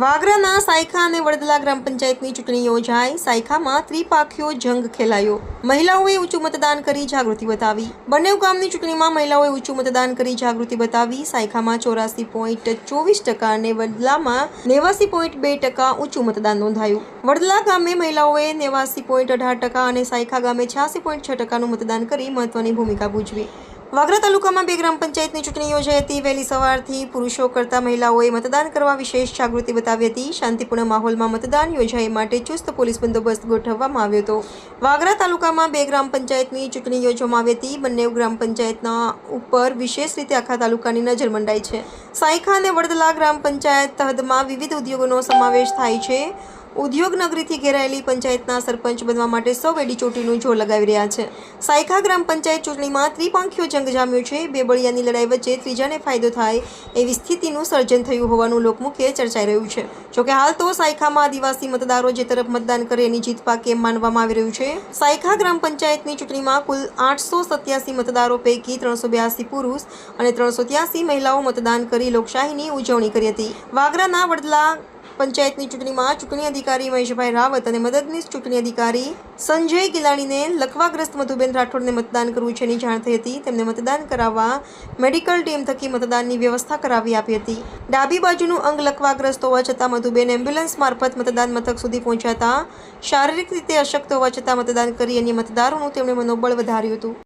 વાગરાના સાયખા અને વડદલા ગ્રામ પંચાયતની ચૂંટણી યોજાઈ. સાયખામાં ત્રિપાખીઓ જંગ ખેલાયો. મહિલાઓએ ઊંચું મતદાન કરી જાગૃતિ બતાવી. બંને ગામની ચૂંટણીમાં મહિલાઓએ ઊંચું મતદાન કરી જાગૃતિ બતાવી. સાયખામાં ચોરાસી પોઈન્ટ ચોવીસ ટકા અને વડલામાં નેવાસી પોઈન્ટ બે ટકા ઊંચું મતદાન નોંધાયું. વડલા ગામે મહિલાઓએ નેવાસી પોઈન્ટ અઢાર ટકા અને સાયખા ગામે છ્યાસી પોઈન્ટ છ ટકાનું મતદાન કરી મહત્વની ભૂમિકા ભજવી. વાગરા તાલુકામાં બે ગ્રામ પંચાયતની ચૂંટણી યોજાઈ હતી. વહેલી સવારથી પુરુષો કરતા મહિલાઓએ મતદાન કરવા વિશેષ જાગૃતિ બતાવી હતી. શાંતિપૂર્ણ માહોલમાં મતદાન યોજાય માટે ચુસ્ત પોલીસ બંદોબસ્ત ગોઠવવામાં આવ્યો હતો. વાગરા તાલુકામાં બે ગ્રામ પંચાયતની ચૂંટણી યોજવામાં આવી હતી. બંને ગ્રામ પંચાયતના ઉપર વિશેષ રીતે આખા તાલુકાની નજર મંડાઈ છે. સાયખા અને વડદલા ગ્રામ પંચાયત હદમાં વિવિધ ઉદ્યોગોનો સમાવેશ થાય છે. ઉદ્યોગ નગરીથી ઘેરાયેલી પંચાયતના સરપંચ બનવા માટે સૌ વેડી ચોટીનું જોર લગાવી રહ્યા છે. સાયખા ગ્રામ પંચાયત ચૂંટણીમાં ત્રિપાંખીઓ જંગ જામ્યો છે. બે બળિયાની લડાઈ વચ્ચે ત્રીજાને ફાયદો થાય એવી સ્થિતિનું સર્જન થયું હોવાનું લોકમુખે ચર્ચાઈ રહ્યું છે. જોકે હાલ તો સાયખામાં આદિવાસી મતદારો જે તરફ મતદાન કરે એની જીત પાકે એમ માનવામાં આવી રહ્યું છે. સાયખા ગ્રામ પંચાયતની ચૂંટણીમાં કુલ આઠસો સત્યાસી મતદારો પૈકી ત્રણસો બ્યાસી પુરુષ અને ત્રણસો ત્યાસી મહિલાઓ મતદાન કરી લોકશાહીની ઉજવણી કરી હતી. વાગરાના વડલા પંચાયતની ચૂંટણીમાં ચૂંટણી અધિકારી મહેશભાઈ રાવત અને મદદનીશ ચૂંટણી અધિકારી સંજય ગિલાણીને લખવાગ્રસ્ત મધુબેન રાઠોડને મતદાન કરવું છે એની જાણ થઈ હતી. તેમને મતદાન કરાવવા મેડિકલ ટીમ થકી મતદાનની વ્યવસ્થા કરાવી આપી હતી. ડાબી બાજુનું અંગ લખવાગ્રસ્ત હોવા છતાં મધુબેન એમ્બ્યુલન્સ મારફત મતદાન મથક સુધી પહોંચ્યા હતા. શારીરિક રીતે અશક્ત હોવા છતાં મતદાન કરી અન્ય મતદારોનું તેમણે મનોબળ વધાર્યું હતું.